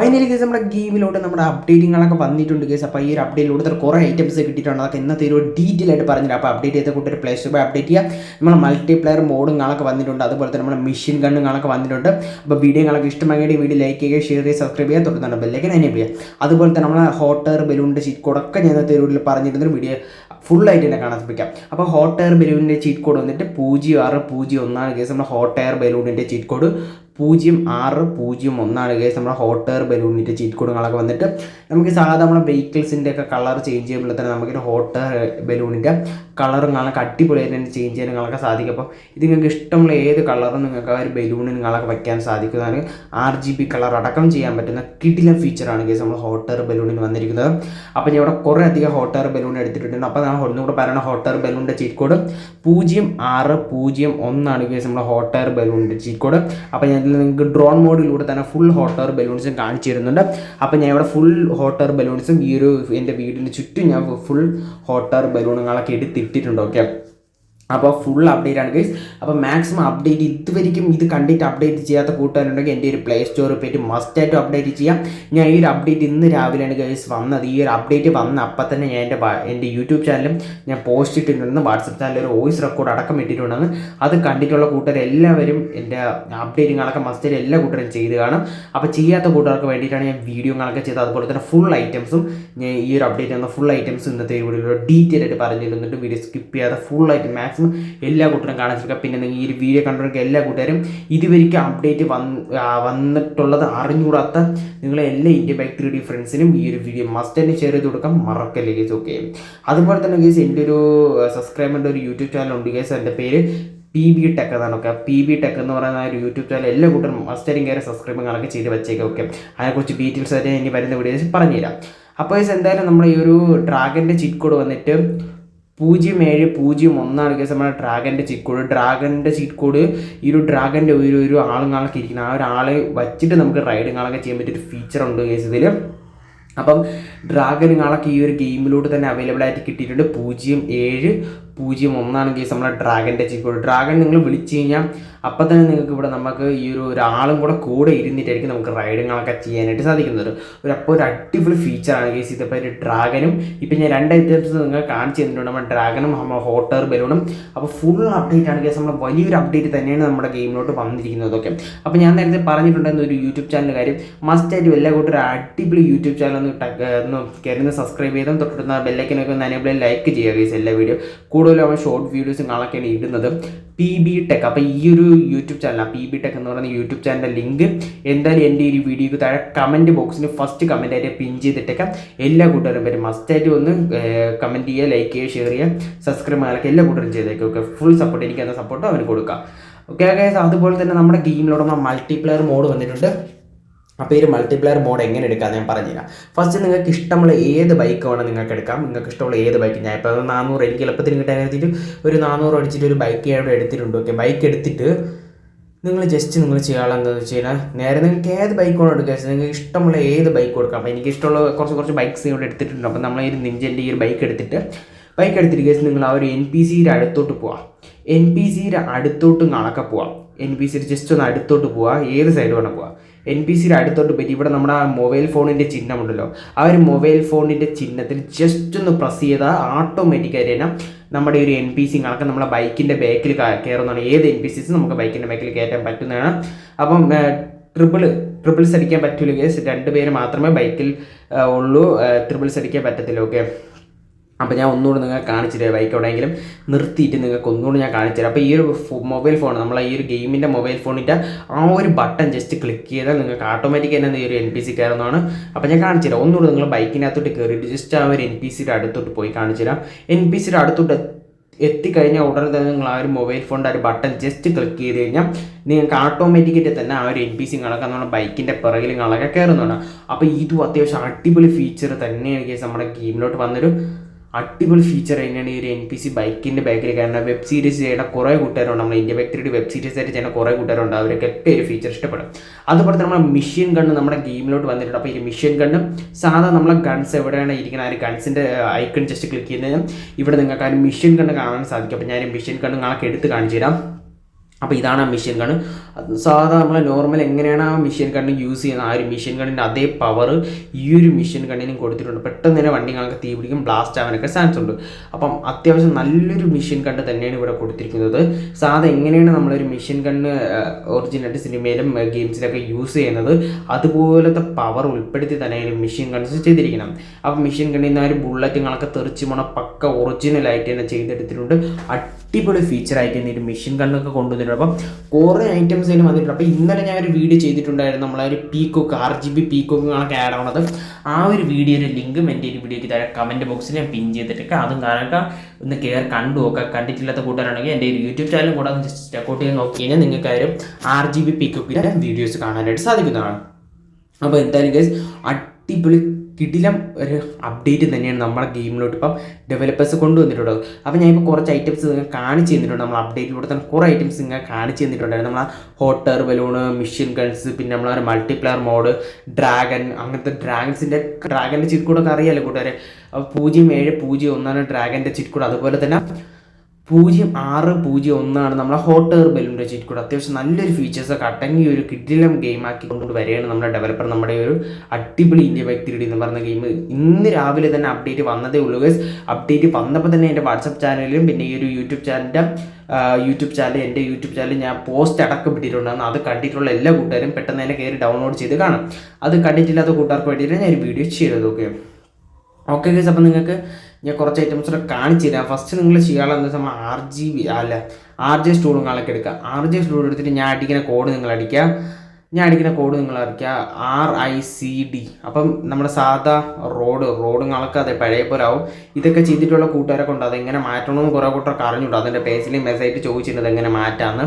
Finally case നമ്മുടെ ഗെയിമിലോട്ട് നമ്മുടെ അപ്ഡേറ്റിങ്ങളൊക്കെ വന്നിട്ടുണ്ട് കേസ് അപ്പോൾ ഈ ഒരു അപ്ഡേറ്റിലൂടെ കുറേ ഐറ്റംസ് കിട്ടിയിട്ടുണ്ട്. അതൊക്കെ ഇന്നത്തെ ഒരു ഡീറ്റെയിൽ ആയിട്ട് പറഞ്ഞില്ല അപ്പോൾ അപ്ഡേറ്റ് ചെയ്ത കൂട്ടി ഒരു പ്ലേ സ്റ്റോർ അപ്ഡേറ്റ് ചെയ്യുക നമ്മൾ മൾട്ടിപ്ലെയർ മോഡും കാണൊക്കെ വന്നിട്ടുണ്ട്. അതുപോലെ തന്നെ നമ്മുടെ മെഷീൻ കാണൊക്കെ വന്നിട്ടുണ്ട്. അപ്പോൾ വീഡിയോ വീഡിയോകളൊക്കെ ഇഷ്ടമായെങ്കിൽ വീഡിയോ ലൈക്ക് ചെയ്യുക ഷെയർ ചെയ്യുക സബ്സ്ക്രൈബ് ചെയ്യുക തുടർന്ന് ബെല്ലേക്ക് എനേബിൾ ചെയ്യുക. അതുപോലെ തന്നെ നമ്മളെ ഹോട്ടർ ബലൂണിന്റെ ചീറ്റ് കോഡൊക്കെ ഞാൻ ഇന്നത്തെ ഒരു പറഞ്ഞിരുന്നൊരു വീഡിയോ ഫുള്ളായിട്ട് തന്നെ കാണാൻ ശ്രമിക്കാം. അപ്പോൾ ഹോട്ട് എയർ ബലൂണിന്റെ ചീറ്റ് കോഡ് വന്നിട്ട് പൂജ്യം ആറ് പൂജ്യം ഒന്നാണ് കേസ് നമ്മുടെ ഹോട്ട് എയർ ബലൂണിന്റെ ചീറ്റ് കോഡ് പൂജ്യം ആറ് പൂജ്യം ഒന്നാണ്. കേസ് നമ്മുടെ ഹോട്ട് എയർ ബലൂണിന്റെ ചീറ്റ് കൊടുങ്ങളൊക്കെ വന്നിട്ട് നമുക്ക് സാധാരണ നമ്മുടെ വെഹിക്കിൾസിന്റെ ഒക്കെ കളർ ചേഞ്ച് ചെയ്യുമ്പോൾ തന്നെ നമുക്കൊരു ഹോട്ട് എയർ ബലൂണിന്റെ കളറും കാണാനൊക്കെ അടിപൊളിയായിട്ട് തന്നെ ചേഞ്ച് ചെയ്യാനൊക്കെ സാധിക്കും. അപ്പോൾ ഇത് നിങ്ങൾക്ക് ഇഷ്ടമുള്ള ഏത് കളറും നിങ്ങൾക്ക് ആ ഒരു ബലൂണിന് നിങ്ങൾക്ക് വയ്ക്കാൻ സാധിക്കുന്നതാണ് ആർ ജി ബി കളർ അടക്കം ചെയ്യാൻ പറ്റുന്ന കിടിലം ഫീച്ചറാണ് കേസ് നമ്മൾ ഹോട്ട് എയർ ബലൂണിന് വന്നിരിക്കുന്നത്. അപ്പോൾ ഞാൻ ഇവിടെ കുറേ അധികം ഹോട്ട് എയർ ബലൂൺ എടുത്തിട്ടുണ്ട്. അപ്പോൾ ഞാൻ ഒന്നുകൂടെ പറയുന്ന ഹോട്ട് എയർ ബലൂണിന്റെ ചീറ്റ് കോഡ് പൂജ്യം ആറ് പൂജ്യം ഒന്നാണ് കേസ് നമ്മുടെ ഹോട്ട് എയർ ബലൂണിന്റെ ചീറ്റ് കോഡ് അപ്പോൾ ഞാൻ നിങ്ങൾക്ക് ഡ്രോൺ മോഡിലൂടെ തന്നെ ഫുൾ ഹോട്ട് എയർ ബലൂൺസും കാണിച്ചു തരുന്നുണ്ട്. അപ്പോൾ ഞാൻ ഇവിടെ ഫുൾ ഹോട്ട് എയർ ബലൂൺസും ഈ ഒരു എന്റെ വീടിന് ചുറ്റും ഞാൻ ഫുൾ ഹോട്ട് എയർ ബലൂണുകളൊക്കെ എടുത്തിട്ടിട്ടുണ്ട് ഓക്കെ അപ്പോൾ ഫുൾ അപ്ഡേറ്റ് ആണ് ഗൈസ് അപ്പോൾ മാക്സിമം അപ്ഡേറ്റ് ഇതുവരെയും ഇത് കണ്ടിട്ട് അപ്ഡേറ്റ് ചെയ്യാത്ത കൂട്ടുകാരുണ്ടെങ്കിൽ എന്റെ ഒരു പ്ലേ സ്റ്റോർ പോയിട്ട് മസ്റ്റായിട്ട് അപ്ഡേറ്റ് ചെയ്യാം. ഞാൻ ഈ ഒരു അപ്ഡേറ്റ് ഇന്ന് രാവിലെയാണ് ഗൈസ് വന്നത്. ഈ ഒരു അപ്ഡേറ്റ് വന്ന അപ്പം തന്നെ ഞാൻ എന്റെ എന്റെ യൂട്യൂബ് ചാനലും ഞാൻ പോസ്റ്റ് ഇട്ടിട്ടുണ്ടെന്ന് വാട്സപ്പ് ചാനലിൽ ഒരു വോയിസ് റെക്കോർഡ് അടക്കം ഇട്ടിട്ടുണ്ടെന്ന്. അത് കണ്ടിട്ടുള്ള കൂട്ടുകാർ എല്ലാവരും എന്റെ അപ്ഡേറ്റുകളൊക്കെ മസ്റ്റായിട്ട് എല്ലാ കൂട്ടരും ചെയ്ത് കാണും. അപ്പോൾ ചെയ്യാത്ത കൂട്ടുകാർക്ക് വേണ്ടിയിട്ടാണ് ഞാൻ വീഡിയോകളൊക്കെ ചെയ്തത്. അതുപോലെ തന്നെ ഫുൾ ഐറ്റംസും ഞാൻ ഈ ഒരു അപ്ഡേറ്റ് എന്ന ഫുൾ ഐറ്റംസ് ഇന്നത്തെ വീഡിയോയിൽ ഡീറ്റെയിൽ ആയിട്ട് പറഞ്ഞിരുന്നിട്ട് വീഡിയോ സ്കിപ്പ് ചെയ്യാതെ ഫുൾ ആയിട്ട് മാക്സിമം എല്ലാ കൂട്ടരും കാണാൻ ശ്രമിക്കുക. പിന്നെ നിങ്ങൾ ഈ ഒരു വീഡിയോ കണ്ടിട്ടുള്ള എല്ലാ കൂട്ടുകാരും ഇതുവരെയ്ക്ക് അപ്ഡേറ്റ് വന്ന് വന്നിട്ടുള്ളത് അറിഞ്ഞുകൂടാത്ത നിങ്ങളെ എല്ലാ ഇന്ത്യ ബൈക്ക് ത്രീ ഡി ഫ്രണ്ട്സിനും ഈ ഒരു വീഡിയോ മസ്റ്റ് തന്നെ ഷെയർ ചെയ്ത് കൊടുക്കാം. മറക്കല്ലേ ഗേസ് ഓക്കെ അതുപോലെ തന്നെ ഗേസ് എന്റെ ഒരു സബ്സ്ക്രൈബറിന്റെ ഒരു യൂട്യൂബ് ചാനൽ ഉണ്ട് ഗേസ് എന്റെ പേര് പി ബി ടെക് എന്നാണ് ഓക്കെ പി ബി ടെക് എന്ന് പറയുന്ന ഒരു യൂട്യൂബ് ചാനൽ എല്ലാ കൂട്ടരും മസ്റ്റാരും കയറി സബ്സ്ക്രൈബുകളൊക്കെ ചെയ്ത് വെച്ചേക്കാം ഓക്കെ അതിനെക്കുറിച്ച് ഡീറ്റെയിൽസ് ആയിട്ട് ഇനി വരുന്ന വീഡിയോസ് പറഞ്ഞുതരാം. അപ്പോൾ എന്തായാലും നമ്മൾ ഈ ഒരു ഡ്രാഗന്റെ ചിറ്റ് കോഡ് വന്നിട്ട് പൂജ്യം ഏഴ് പൂജ്യം ഒന്നാണ് കേസ് നമ്മുടെ ഡ്രാഗന്റെ ചിക്കോട് ഡ്രാഗന്റെ ചിക്കോട് ഈ ഒരു ഡ്രാഗന്റെ ഒരു ഒരു ആളുകളൊക്കെ ഇരിക്കുന്ന ആ ഒരാളെ വച്ചിട്ട് നമുക്ക് റൈഡുകളൊക്കെ ചെയ്യാൻ പറ്റിയൊരു ഫീച്ചർ ഉണ്ട് കേസ് ഇതിൽ അപ്പം ഡ്രാഗനുകളൊക്കെ ഈ ഒരു ഗെയിമിലൂടെ തന്നെ അവൈലബിൾ ആയിട്ട് കിട്ടിയിട്ടുണ്ട്. പൂജ്യം ഏഴ് പൂജ്യം ഒന്നാണ് കേസ് നമ്മുടെ ഡ്രാഗന്റെ ചിക്കോട് ഡ്രാഗൺ നിങ്ങൾ വിളിച്ചു കഴിഞ്ഞാൽ അപ്പം തന്നെ നിങ്ങൾക്ക് ഇവിടെ നമുക്ക് ഈ ഒരു ഒരാളും കൂടെ കൂടെ ഇരുന്നിട്ടായിരിക്കും നമുക്ക് റൈഡുകളൊക്കെ ചെയ്യാനായിട്ട് സാധിക്കുന്നത്. ഒരു അപ്പോൾ ഒരു അടിപൊളി ഫീച്ചറാണ് കേസ് ഇതിപ്പോൾ ഒരു ഡ്രാഗനും ഇപ്പം ഞാൻ രണ്ട് ഐറ്റംസ് നിങ്ങൾ കാണിച്ചു തന്നിട്ടുണ്ട്. നമ്മുടെ ഡ്രാഗനും നമ്മുടെ ഹോട്ടർ ബലൂണും അപ്പോൾ ഫുൾ അപ്ഡേറ്റ് ആണ് കേസ് നമ്മൾ വലിയൊരു അപ്ഡേറ്റ് തന്നെയാണ് നമ്മുടെ ഗെയിമിലോട്ട് വന്നിരിക്കുന്നതൊക്കെ അപ്പോൾ ഞാൻ നേരത്തെ പറഞ്ഞിട്ടുണ്ടായിരുന്ന ഒരു യൂട്യൂബ് ചാനൽ കാര്യം. മസ്റ്റായിട്ട് എല്ലാ ഒരു അടിപൊളി യൂട്യൂബ് ചാനൽ ഒന്ന് ഒന്ന് കയറി സബ്സ്ക്രൈബ് ചെയ്തും തൊട്ടിരുന്ന ബെല്ലൈക്കനൊക്കെ ഒന്ന് അനേബിൾ ലൈക്ക് ചെയ്യുക കേസ് എല്ലാ വീഡിയോ കൂടുതലും അവൻ ഷോർട്ട് വീഡിയോസും കാണാനൊക്കെയാണ് ഇടുന്നത്. പി ബി ടെക് അപ്പോൾ ഈ ഒരു YouTube channel P B tech എന്ന് പറയുന്ന യൂട്യൂബ് ചാനലിന്റെ ലിങ്ക് എന്തായാലും എന്റെ ഈ വീഡിയോക്ക് താഴെ കമന്റ് ബോക്സിന് ഫസ്റ്റ് കമന്റ് ആയിട്ട് പിൻ ചെയ്തിട്ടേക്കാം. എല്ലാ കൂട്ടുകാരും പേരും മസ്റ്റായിട്ട് ഒന്ന് കമന്റ് ചെയ്യുക ലൈക്ക് ചെയ്യുക ഷെയർ ചെയ്യുക സബ്സ്ക്രൈബ് ചെയ്യാനൊക്കെ എല്ലാ കൂട്ടരും ചെയ്തേക്കും ഓക്കെ ഫുൾ സപ്പോർട്ട് എനിക്ക് എന്ന സപ്പോർട്ട് അവന് കൊടുക്കുക. ഓക്കെ ഗൈസ് അതുപോലെ തന്നെ നമ്മുടെ ഗെയിമിലൂടെ മൾട്ടിപ്ലെയർ മോഡ് വന്നിട്ടുണ്ട്. അപ്പോൾ ഈ മൾട്ടിപ്ലയർ മോഡ് എങ്ങനെ എടുക്കാം ഞാൻ പറഞ്ഞുതരാം. ഫസ്റ്റ് നിങ്ങൾക്ക് ഇഷ്ടമുള്ള ഏത് ബൈക്ക് വേണം നിങ്ങൾക്ക് എടുക്കാം. നിങ്ങൾക്ക് ഇഷ്ടമുള്ള ഏത് ബൈക്ക് ഞാൻ ഇപ്പോൾ നാനൂറ് എനിക്ക് എളുപ്പത്തിന് കിട്ടാൻ എടുത്തിട്ട് ഒരു നാനൂറ് അടിച്ചിട്ട് ഒരു ബൈക്ക് ഇവിടെ എടുത്തിട്ടുണ്ട്. ഓക്കെ ബൈക്ക് എടുത്തിട്ട് നിങ്ങൾ ജസ്റ്റ് നിങ്ങൾ ചെയ്യാനുള്ളത് എന്താണെന്ന് വെച്ച് കഴിഞ്ഞാൽ നേരെ നിങ്ങൾക്ക് ഏത് ബൈക്ക് വേണം എടുക്കുക നിങ്ങൾക്ക് ഇഷ്ടമുള്ള ഏത് ബൈക്ക് കൊടുക്കാം. അപ്പോൾ എനിക്ക് ഇഷ്ടമുള്ള കുറച്ച് കുറച്ച് ബൈക്ക്സ് ഇവിടെ എടുത്തിട്ടുണ്ട്. അപ്പോൾ നമ്മൾ ഈ നിഞ്ചന്റെ ഈ ഒരു ബൈക്ക് എടുത്തിട്ട് ബൈക്ക് എടുത്തിട്ട് കേസ് നിങ്ങൾ ആ ഒരു എൻ പി സിയുടെ അടുത്തോട്ട് പോവാം. എൻ പി സിയുടെ അടുത്തോട്ട് നടക്കെ പോവാം. എൻ പി സിയുടെ ജസ്റ്റ് ഒന്ന് അടുത്തോട്ട് പോവാം. ഏത് സൈഡ് വേണം പോവാം. എൻ പി സിയുടെ അടുത്തോട്ട് പറ്റി ഇവിടെ നമ്മുടെ ആ മൊബൈൽ ഫോണിന്റെ ചിഹ്നമുണ്ടല്ലോ. ആ ഒരു മൊബൈൽ ഫോണിന്റെ ചിഹ്നത്തിൽ ജസ്റ്റ് ഒന്ന് പ്രസ് ചെയ്താൽ ഓട്ടോമാറ്റിക്കായിട്ട് തന്നെ നമ്മുടെ ഒരു എൻ പി സി കണക്ക് നമ്മളെ ബൈക്കിന്റെ ബാക്കിൽ കയറുന്നതാണ് ഏത് എൻ പി സിസും നമുക്ക് ബൈക്കിന്റെ ബാക്കിൽ കയറ്റാൻ പറ്റുന്നതാണ്. അപ്പം ട്രിപ്പിൾ ട്രിപ്പിൾസ് അടിക്കാൻ പറ്റില്ല രണ്ട് പേര് മാത്രമേ ബൈക്കിൽ ഉള്ളൂ. ട്രിപ്പിൾസ് അടിക്കാൻ പറ്റത്തില്ല ഓക്കെ അപ്പോൾ ഞാൻ ഒന്നുകൂടി നിങ്ങൾ കാണിച്ചു തരാം ബൈക്ക് എവിടെയെങ്കിലും നിർത്തിയിട്ട് നിങ്ങൾക്ക് ഒന്നുകൂടി ഞാൻ കാണിച്ചു തരാം അപ്പോൾ ഈ ഒരു മൊബൈൽ ഫോൺ നമ്മൾ ഈ ഒരു ഗെയിമിന്റെ മൊബൈൽ ഫോണിന്റെ ആ ഒരു ബട്ടൺ ജസ്റ്റ് ക്ലിക്ക് ചെയ്താൽ നിങ്ങൾക്ക് ഓട്ടോമാറ്റിക് തന്നെ ഈ ഒരു എൻ പി സി കയറുന്നതാണ്. അപ്പോൾ ഞാൻ കാണിച്ചു തരാം ഒന്നുകൂടി നിങ്ങൾ ബൈക്കിനകത്തോട്ട് കയറിയിട്ട് ജസ്റ്റ് ആ ഒരു എൻ പി സിയുടെ അടുത്തോട്ട് പോയി കാണിച്ചു തരാം എൻ പി സിയുടെ അടുത്തോട്ട് എത്തിക്കഴിഞ്ഞാൽ ഉടനെ തന്നെ നിങ്ങൾ ആ ഒരു മൊബൈൽ ഫോണിന്റെ ഒരു ബട്ടൺ ജസ്റ്റ് ക്ലിക്ക് ചെയ്ത് കഴിഞ്ഞാൽ നിങ്ങൾക്ക് ആട്ടോമാറ്റിക്കായിട്ട് തന്നെ ആ ഒരു എൻ പി സി കണക്ക് നമ്മുടെ ബൈക്കിന്റെ പിറകിൽ കണക്കെ കയറുന്നതാണ്. അപ്പോൾ ഇതും അത്യാവശ്യം അടിപൊളി ഫീച്ചർ തന്നെയാണ് കേസ് നമ്മുടെ ഗെയിമിലോട്ട് വന്നൊരു അടിപൊളി ഫീച്ചർ തന്നെയാണ് ഈ ഒരു എൻ പി സി ബൈക്കിന്റെ ബാക്കിൽ കാരണം വെബ് സീരീസ് ചെയ്യുന്ന കുറേ കൂട്ടുകാരുണ്ട്. നമ്മൾ ഇന്ത്യ ബാക്ടറിയുടെ വെബ് സീരീസ് ആയിട്ട് ചെയ്യുന്ന കുറേ കൂട്ടുകാരുണ്ട്. അവരൊക്കെ ഒരു ഫീച്ചർ ഇഷ്ടപ്പെടും. അതുപോലെ തന്നെ നമ്മുടെ മിഷ്യൻ ഗണ്ണ് നമ്മുടെ ഗെയിമിലോട്ട് വന്നിട്ടുണ്ട്. അപ്പോൾ ഈ മിഷ്യൻ ഗണ്ണ് സാധാരണ നമ്മളെ ഗൺസ് എവിടെയാണ് ഇരിക്കുന്നത് ആ ഒരു ഗൺസിന്റെ ഐക്കൺ ജസ്റ്റ് ക്ലിക്ക് ചെയ്യുന്നതിന് ഇവിടെ നിങ്ങൾക്ക് ആ ഒരു മിഷ്യൻ ഗണ്ണ് കാണാൻ സാധിക്കും. അപ്പോൾ ഞാൻ മിഷ്യൻ ഗണ്ണ് നിങ്ങൾക്ക് എടുത്ത് കാണിച്ചു തരാം അപ്പോൾ ഇതാണ് ആ മെഷീൻ ഗൺ സാധാരണ നമ്മൾ നോർമൽ എങ്ങനെയാണ് ആ മെഷീൻ ഗണ്ണ് യൂസ് ചെയ്യുന്നത്? ആ ഒരു മെഷീൻ ഗണ്ണിന്റെ അതേ പവർ ഈ ഒരു മെഷീൻ ഗണ്ണിനും കൊടുത്തിട്ടുണ്ട്. പെട്ടെന്ന് തന്നെ വണ്ടികൾക്ക് തീ പിടിക്കും ബ്ലാസ്റ്റ് ആവാനൊക്കെ ചാൻസ് ഉണ്ട്. അപ്പം അത്യാവശ്യം നല്ലൊരു മെഷീൻ ഗണ്ണ് തന്നെയാണ് ഇവിടെ കൊടുത്തിരിക്കുന്നത്. സാധാ എങ്ങനെയാണ് നമ്മളൊരു മെഷീൻ ഗണ്ണ് ഒറിജിനൽ സിനിമയിലും ഗെയിംസിലൊക്കെ യൂസ് ചെയ്യുന്നത്? അതുപോലത്തെ പവർ ഉൾപ്പെടുത്തി തന്നെയാണ് മെഷീൻ ഗൺസ് ചെയ്തിരിക്കണം. അപ്പം മെഷീൻ ഗണ്ണിൽ നിന്ന് ആ ഒരു ബുള്ളറ്റുകളൊക്കെ തെറിച്ച് പോണ പക്ക ഒറിജിനലായിട്ട് തന്നെ ചെയ്തെടുത്തിട്ടുണ്ട്. അടിപൊളി ഫീച്ചറായിട്ട് തന്നെ ഒരു മെഷീൻ ഗണ്ണൊക്കെ കൊണ്ടുവന്നിട്ടുണ്ട്. അപ്പം കുറേ ഐറ്റംസ് അതിന് വന്നിട്ടുണ്ട്. അപ്പോൾ ഇന്നലെ ഞാൻ ഒരു വീഡിയോ ചെയ്തിട്ടുണ്ടായിരുന്നു. നമ്മളെ ഒരു പീക്കോക്ക് ആർ ജി ബി പീക്കോക്കുകളൊക്കെ ആഡ് ആവണത്. ആ ഒരു വീഡിയോയുടെ ലിങ്കും എന്റെ ഒരു വീഡിയോയ്ക്ക് താഴെ കമന്റ് ബോക്സിൽ ഞാൻ പിൻ ചെയ്തിട്ടൊക്കെ. അതും കാരണം ഒന്ന് കയറി കണ്ടു നോക്കുക. കണ്ടിട്ടില്ലാത്ത കൂട്ടുകാരാണെങ്കിൽ എന്റെ ഒരു യൂട്യൂബ് ചാനലും കൂടെ ജസ്റ്റ് റെക്കോർഡ് ചെയ്ത് നോക്കി കഴിഞ്ഞാൽ നിങ്ങൾക്ക് ആരും ആർ ജി ബി പീക്കോക്കിന്റെ വീഡിയോസ് കാണാനായിട്ട് സാധിക്കുന്നതാണ്. അപ്പോൾ എന്തായാലും ഗൈസ് അടിപൊളി കിടിലം ഒരു അപ്ഡേറ്റ് തന്നെയാണ് നമ്മുടെ ഗെയിമിലോട്ട് ഇപ്പം ഡെവലപ്പേഴ്സ് കൊണ്ടുവന്നിട്ടുള്ളത്. അപ്പോൾ ഇപ്പോൾ കുറച്ച് ഐറ്റംസ് നിങ്ങൾ കാണിച്ച് തന്നിട്ടുണ്ട്. നമ്മൾ അപ്ഡേറ്റിലൂടെ തന്നെ കുറേ ഐറ്റംസ് നിങ്ങൾ കാണിച്ചു തന്നിട്ടുണ്ടായിരുന്നു. നമ്മൾ ഹോട്ടർ ബലൂണ് മിഷൻ ഗൺസ് പിന്നെ നമ്മളെ മൾട്ടിപ്ലെയർ മോഡ് ഡ്രാഗൺ അങ്ങനത്തെ ഡ്രാഗൺസിന്റെ ഡ്രാഗന്റെ ചിറ്റ്കൂടൊക്കെ അറിയാമല്ലോ കൂട്ടുകാരെ. പൂജ്യം ഏഴ് പൂജ്യം ഒന്നാണ് ഡ്രാഗന്റെ ചിറ്റ്കൂട് അതുപോലെ തന്നെ പൂജ്യം ആറ് പൂജ്യം ഒന്നാണ്. നമ്മളെ ഹോട്ട് എയർ ബലൂൺ ചീറ്റ് കൂടെ അത്യാവശ്യം നല്ലൊരു ഫീച്ചേഴ്സൊക്കെ അടങ്ങി ഒരു കിഡിലം ഗെയിം ആക്കി കൊണ്ട് വരികയാണ് നമ്മുടെ ഡെവലപ്പർ നമ്മുടെ ഒരു അടിപൊളി ഇന്ത്യ ബൈക്ക് എന്ന് പറഞ്ഞ ഗെയിം ഇന്ന് രാവിലെ തന്നെ അപ്ഡേറ്റ് വന്നതേ ഉള്ളൂ ഗേസ് അപ്ഡേറ്റ് വന്നപ്പോൾ തന്നെ എന്റെ വാട്സപ്പ് ചാനലിലും പിന്നെ ഈ ഒരു യൂട്യൂബ് ചാനലിന്റെ യൂട്യൂബ് ചാനൽ എന്റെ യൂട്യൂബ് ചാനൽ ഞാൻ പോസ്റ്റ് അടക്കം ഇട്ടിട്ടുണ്ടായിരുന്നു അത് കണ്ടിട്ടുള്ള എല്ലാ കൂട്ടുകാരും പെട്ടെന്ന് തന്നെ കയറി ഡൗൺലോഡ് ചെയ്ത് കാണാം. അത് കണ്ടിട്ടില്ലാത്ത കൂട്ടുകാർക്ക് വേണ്ടിയിട്ട് ഞാൻ ഒരു വീഡിയോ ചെയ്തത് ഓക്കെ ഓക്കെ ഗേസ് അപ്പോൾ നിങ്ങൾക്ക് ഞാൻ കുറച്ച് ഐറ്റംസ് കൂടെ കാണിച്ചു തരാം. ഫസ്റ്റ് നിങ്ങൾ ചെയ്യാനുള്ള എന്താ നമ്മൾ ആർ ജി ബി അല്ല ആർ ജെ കാണൊക്കെ എടുക്കുക. ആർ ജെ സ്റ്റൂൾ എടുത്തിട്ട് ഞാൻ അടിക്കുന്ന കോഡ് നിങ്ങൾ അടിക്കുക. ഞാൻ അടിക്കുന്ന കോഡ് നിങ്ങൾ അറിയിക്കുക ആർ ഐ സി ഡി അപ്പം നമ്മുടെ സാധാ റോഡ് റോഡ് അതെ പഴയ പോലെ ആവും. ഇതൊക്കെ ചെയ്തിട്ടുള്ള കൂട്ടുകാരൊക്കെ ഉണ്ട് അതെങ്ങനെ മാറ്റണമെന്ന് കുറേ കൂട്ടർക്ക് അറിഞ്ഞുണ്ട്. അതിന്റെ പേജിൽ മെസ്സേജ് ചോദിച്ചിട്ടുണ്ട് എങ്ങനെ മാറ്റാമെന്ന്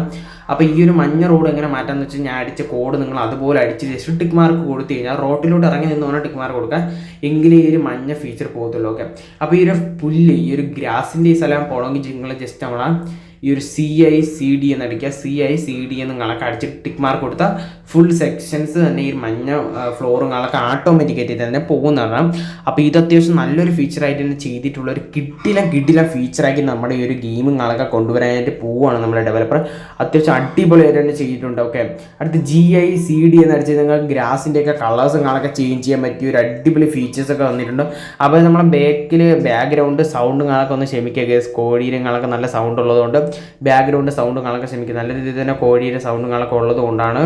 അപ്പോൾ ഈ ഒരു മഞ്ഞ റോഡ് എങ്ങനെ മാറ്റാമെന്ന് വെച്ചാൽ ഞാൻ അടിച്ച കോഡ് നിങ്ങൾ അതുപോലെ അടിച്ച് ജസ്റ്റ് ടിക്ക് മാർക്ക് കൊടുത്തു കഴിഞ്ഞാൽ റോട്ടിലോട്ട് ഇറങ്ങി നിന്ന് വേണം ടിക്ക് മാർക്ക് കൊടുക്കാം എങ്കിലും ഈ ഒരു മഞ്ഞ ഫീച്ചർ പോകത്തുള്ളൂ. ഓക്കെ അപ്പോൾ ഈ ഒരു പുല്ല് ഈ ഒരു ഗ്രാസിന്റെ ഈ സ്ഥലം പോകണമെങ്കിൽ നിങ്ങൾ ജസ്റ്റ് നമ്മളാണ് ഈ ഒരു സി ഐ സി ഡി എന്ന് അടിക്കുക. സി ഐ സി ഡി എന്ന് കണക്ക് അടിച്ച് ടിക്ക് മാർക്ക് കൊടുത്താൽ ഫുൾ സെക്ഷൻസ് തന്നെ ഈ മഞ്ഞ ഫ്ലോറും കണക്ക് ഓട്ടോമാറ്റിക്കായിട്ട് തന്നെ പോകുന്നതാണ്. അപ്പോൾ ഇത് അത്യാവശ്യം നല്ലൊരു ഫീച്ചറായിട്ട് തന്നെ ചെയ്തിട്ടുള്ള ഒരു കിട്ടില കിട്ടില ഫീച്ചറാക്കി നമ്മുടെ ഈ ഒരു ഗെയിമും കണക്കെ കൊണ്ടുവരാനായിട്ട് പോവുകയാണ് നമ്മുടെ ഡെവലപ്പർ അത്യാവശ്യം അടിപൊളിയായിട്ട് തന്നെ ചെയ്തിട്ടുണ്ട് ഓക്കെ അടുത്ത് ജി ഐ സി ഡി എന്ന് അടിച്ച് നിങ്ങൾക്ക് ഗ്രാസിന്റെയൊക്കെ കളേഴ്സും കാണൊക്കെ ചേഞ്ച് ചെയ്യാൻ പറ്റിയ ഒരു അടിപൊളി ഫീച്ചേഴ്സൊക്കെ വന്നിട്ടുണ്ട്. അപ്പോൾ നമ്മളെ ബാക്കിൽ ബാക്ക്ഗ്രൗണ്ട് സൗണ്ടും കാണൊക്കെ ഒന്ന് ക്ഷമിക്കുക ഗേസ് കോഴിയിലും നല്ല സൗണ്ട് ഉള്ളതുകൊണ്ട് ബാക്ക്ഗ്രൗണ്ട് സൗണ്ടും കാണൊക്കെ ക്ഷമിക്കുക. നല്ല രീതിയിൽ തന്നെ കോഴിയുടെ സൗണ്ടും ഉള്ളതുകൊണ്ടാണ് ഉള്ളത് കൊണ്ടാണ്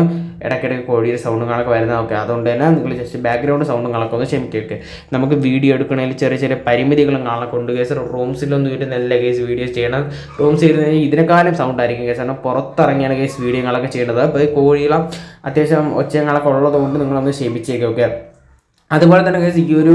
ഇടയ്ക്കിടയ്ക്ക് കോഴിയുടെ സൗണ്ടും കണക്കെ വരുന്നത് ഓക്കെ അതുകൊണ്ട് തന്നെ നിങ്ങൾ ജസ്റ്റ് ബാക്ക്ഗ്രൗണ്ട് സൗണ്ടും കണക്കെ ഒന്ന് ക്ഷമിക്കുക നമുക്ക് വീഡിയോ എടുക്കണമെങ്കിൽ ചെറിയ ചെറിയ പരിമിതികളും കാണാൻ ഉണ്ട് കേസ് റൂംസിലൊന്നും നല്ല കേസ് വീഡിയോസ് ചെയ്യണം റൂംസ് ഇരുന്ന് ഇതിനെക്കാളും സൗണ്ട് ആയിരിക്കും കേസ് കാരണം പുറത്തിറങ്ങിയാണ് കേസ് വീഡിയോകളൊക്കെ ചെയ്യേണ്ടത് അപ്പോൾ കോഴികളും അത്യാവശ്യം ഒച്ചങ്ങളൊക്കെ ഉള്ളത് കൊണ്ട് നിങ്ങളൊന്ന് ക്ഷമിച്ചേക്കും ഓക്കെ അതുപോലെ തന്നെ കേസ് ഈ ഒരു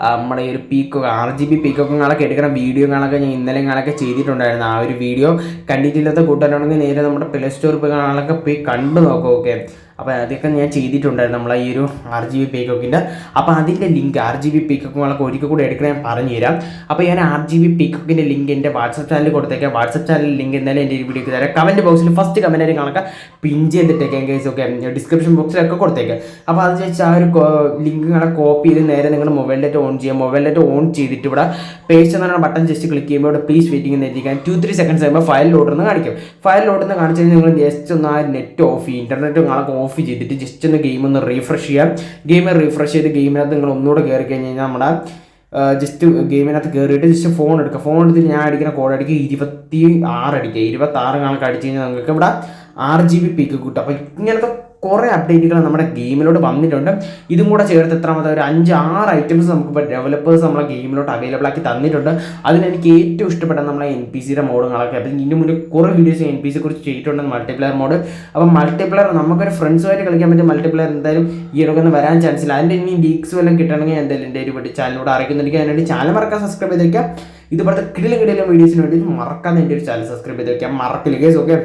നമ്മുടെ ഈ ഒരു പീക്കോ ആർ ജി ബി പീക്കോങ്ങളൊക്കെ എടുക്കുന്ന വീഡിയോകളൊക്കെ ഞാൻ ഇന്നലെ കാണൊക്കെ ചെയ്തിട്ടുണ്ടായിരുന്നു. ആ ഒരു വീഡിയോ കണ്ടിട്ടില്ലാത്ത കൂട്ടുകാരാണെങ്കിൽ നേരെ നമ്മുടെ പ്ലേ സ്റ്റോർ കാണാനൊക്കെ പോയി കണ്ടു നോക്കുക ഓക്കെ അപ്പോൾ അതൊക്കെ ഞാൻ ചെയ്തിട്ടുണ്ടായിരുന്നു നമ്മളെ ഈ ഒരു ആർ ജി ബി പീക്കോക്കിന്റെ അപ്പോൾ അതിന്റെ ലിങ്ക് ആർ ജി ബി പീക്കോക്കുകളൊക്കെ ഒരിക്കൽ കൂടി എടുക്കാൻ ഞാൻ പറഞ്ഞു തരാം അപ്പോൾ ഞാൻ ആർ ജി ബി പീക്കോക്കിന്റെ ലിങ്ക് എന്റെ വാട്സപ്പ് ചാനലിൽ കൊടുത്തേക്കാം. വാട്സപ്പ് ചാനലിൽ ലിങ്ക് എന്തായാലും എന്റെ വീഡിയോക്ക് തരാം. കമന്റ് ബോക്സിൽ ഫസ്റ്റ് കമന്റ് കണക്കെ പിൻ ചെയ്തിട്ടേക്കാം കേസ് ഒക്കെ ഡിസ്ക്രിപ്ഷൻ ബോക്സിലൊക്കെ കൊടുത്തേക്കാം. അപ്പോൾ അത് വെച്ച് ആ ഒരു ലിങ്ക് ഇങ്ങനെ കോപ്പി ചെയ്ത് നേരെ നിങ്ങൾ മൊബൈൽ ഡേറ്റ് ഓൺ ചെയ്യാം. മൊബൈൽ ഡേറ്റ് ഓൺ ചെയ്തിട്ട് ഇവിടെ പേജ് എന്ന് ബട്ടൺ ജസ്റ്റ് ക്ലിക്ക് ചെയ്യുമ്പോൾ ഇവിടെ പ്ലീസ് വെയിറ്റിംഗ് എന്ന് എത്തിക്കാൻ ടു ത്രീ സെക്കൻഡ്സ് ഫയൽ ലോഡെന്ന് കാണിക്കും. ഫയൽ ലോഡെന്ന് കാണിച്ചു കഴിഞ്ഞാൽ നിങ്ങൾ ജസ്റ്റ് ഒന്ന് ആ നെറ്റ് ഓഫ് ചെയ്യും ഇന്റർനെറ്റ് നിങ്ങളൊക്കെ ഓഫ് ചെയ്തിട്ട് ജസ്റ്റ് ഒന്ന് ഗെയിം ഒന്ന് റീഫ്രഷ് ചെയ്യാം. ഗെയിം റീഫ്രഷ് ചെയ്ത് ഗെയിമിനകത്ത് നിങ്ങൾ ഒന്നുകൂടെ കയറി കഴിഞ്ഞ് കഴിഞ്ഞാൽ നമ്മുടെ ജസ്റ്റ് ഗെയിമിനകത്ത് കയറിയിട്ട് ജസ്റ്റ് ഫോൺ എടുക്കുക ഫോൺ എടുത്തിട്ട് ഞാൻ അടിക്കുന്ന കോഡ് അടിക്കുക ഇരുപത്തി ആറ് അടിക്കുക ഇരുപത്തി ആറ് കണക്ക് അടിച്ച് കഴിഞ്ഞാൽ നിങ്ങൾക്ക് ഇവിടെ ആറ് ജി ബി പിക്ക് കിട്ടും. അപ്പോൾ ഇങ്ങനത്തെ കുറേ അപ്ഡേറ്റുകൾ നമ്മുടെ ഗെയിമിലോട്ട് വന്നിട്ടുണ്ട്. ഇതും കൂടെ ചേർത്ത് എത്രാമത്തെ ഒരു അഞ്ച് ആറ് ഐറ്റംസ് നമുക്ക് ഡെവലപ്പേഴ്സ് നമ്മളെ ഗെയിമിലോട്ട് അവൈലബിൾ ആക്കി തന്നിട്ടുണ്ട്. അതിന് എനിക്ക് ഏറ്റവും ഇഷ്ടപ്പെട്ട നമ്മളെ എൻ പി സിയുടെ മോഡുകളൊക്കെ അപ്പം ഇതിന് മുന്നേ കുറേ വീഡിയോസ് എൻ പി സിയെ കുറിച്ച് ചെയ്തിട്ടുണ്ട് മൾട്ടിപ്ലെയർ മോഡ് അപ്പം മൾട്ടിപ്ലെയർ നമുക്കൊരു ഫ്രണ്ട്സുമായിട്ട് കളിക്കാൻ പറ്റിയ മൾട്ടിപ്ലെയർ എന്തായാലും ഈ ഇടയ്ക്ക് ഒന്നും വരാൻ ചാൻസ് ഇല്ല. അതിന്റെ ഇനി ലീക്സ് വല്ലതും കിട്ടണമെങ്കിൽ എന്തായാലും എന്റെ ഒരു ചാനലിലൂടെ അറിയിക്കുന്നുണ്ടെങ്കിൽ അതിനുവേണ്ടി ചാനൽ മറക്കാൻ സബ്സ്ക്രൈബ് ചെയ്ത് വയ്ക്കാം ഇതുപോലത്തെ കിടിലും കിടിലും വീഡിയോസിന് വേണ്ടി മറക്കാതെ എന്റെ ഒരു ചാനൽ സബ്സ്ക്രൈബ് ചെയ്ത് വയ്ക്കാം മറക്കില്ല കേസ് ഓക്കെ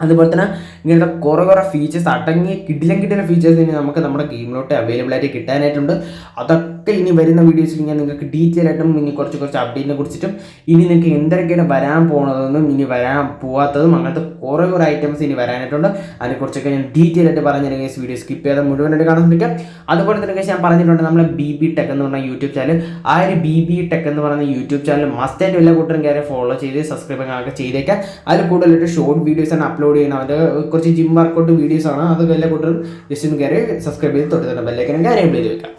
അതുപോലെ തന്നെ ഇങ്ങനത്തെ കുറേ കുറേ ഫീച്ചേഴ്സ് അടങ്ങിയ കിടിലം കിടിലം ഫീച്ചേഴ്സ് ഇനി നമുക്ക് നമ്മുടെ ഗെയിമിലോട്ട് അവൈലബിൾ ആയിട്ട് കിട്ടാനായിട്ടുണ്ട്. അതൊക്കെ അതൊക്കെ ഇനി വരുന്ന വീഡിയോസിൽ ഞാൻ നിങ്ങൾക്ക് ഡീറ്റെയിൽ ആയിട്ടും ഇനി കുറച്ച് കുറച്ച് അപ്ഡേറ്റിനെ കുറിച്ചിട്ടും ഇനി നിങ്ങൾക്ക് എന്തൊക്കെയാണ് വരാൻ പോണതെന്നും ഇനി വരാൻ പോവാത്തതും അങ്ങനത്തെ കുറേ കുറേ ഐറ്റംസ് ഇനി വരാനായിട്ടുണ്ട്. അതിനെക്കുറിച്ചൊക്കെ ഞാൻ ഡീറ്റെയിൽ ആയിട്ട് പറഞ്ഞു തരുന്ന വീഡിയോ സ്കിപ്പ് ചെയ്യാതെ മുഴുവനായിട്ട് കാണാൻ ശ്രമിക്കാം. അതുപോലെ തന്നെ ഞാൻ പറഞ്ഞിട്ടുണ്ട് നമ്മളെ ബി ബി ടെക് എന്ന് പറഞ്ഞ യൂട്യൂബ് ചാനൽ ആ ഒരു ബി ബി ടെക് എന്ന് പറയുന്ന യൂട്യൂബ് ചാനൽ മസ്റ്റായിട്ട് എല്ലാ കൂട്ടരും കയറി ഫോളോ ചെയ്ത് സബ്സ്ക്രൈബ് ഒക്കെ ചെയ്തേക്കാം. അതിൽ കൂടുതലായിട്ട് ഷോർട്ട് വീഡിയോസ് ആണ് അപ്ലോഡ് ചെയ്യുന്നത്. അത് കുറച്ച് ജിം വർക്കൗട്ട് വീഡിയോസ് ആണ്. അത് എല്ലാ കൂട്ടരും ജസ്റ്റ് ഒന്ന് കയറി സബ്സ്ക്രൈബ് ചെയ്ത് തൊട്ട് തന്നെ ബെല്ലേക്കാനും കാര്യം ചെയ്ത് വെക്കാം.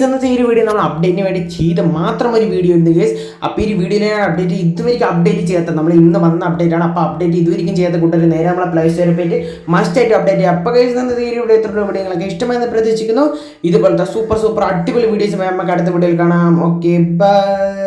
ഇന്നത്തെ ഈ ഒരു വീഡിയോ നമ്മൾ അപ്ഡേറ്റിന് വേണ്ടി ചെയ്ത മാത്രം ഒരു വീഡിയോ ഉണ്ട് ഗേസ് അപ്പോൾ ഈ വീഡിയോ ഞാൻ അപ്ഡേറ്റ് ഇതുവരെയും അപ്ഡേറ്റ് ചെയ്യാത്ത നമ്മൾ ഇന്ന് വന്ന അപ്ഡേറ്റ് ആണ്. അപ്പോൾ അപ്ഡേറ്റ് ഇതുവരെയും ചെയ്യാത്ത കൂട്ടർ നേരെ നമ്മളെ പ്ലേ സ്റ്റോറിൽ പോയിട്ട് മസ്റ്റ് ആയിട്ട് അപ്ഡേറ്റ് ചെയ്യുക അപ്പോൾ ഗേസ് ഇന്നത്തെ ഇവിടെ വീഡിയോ എത്ര വീഡിയോകളൊക്കെ ഇഷ്ടമായെന്ന് പ്രതീക്ഷിക്കുന്നു. ഇതുപോലത്തെ സൂപ്പർ സൂപ്പർ അടിപൊളി വീഡിയോസ് നമുക്ക് അടുത്ത വീഡിയോയിൽ കാണാം. Okay bye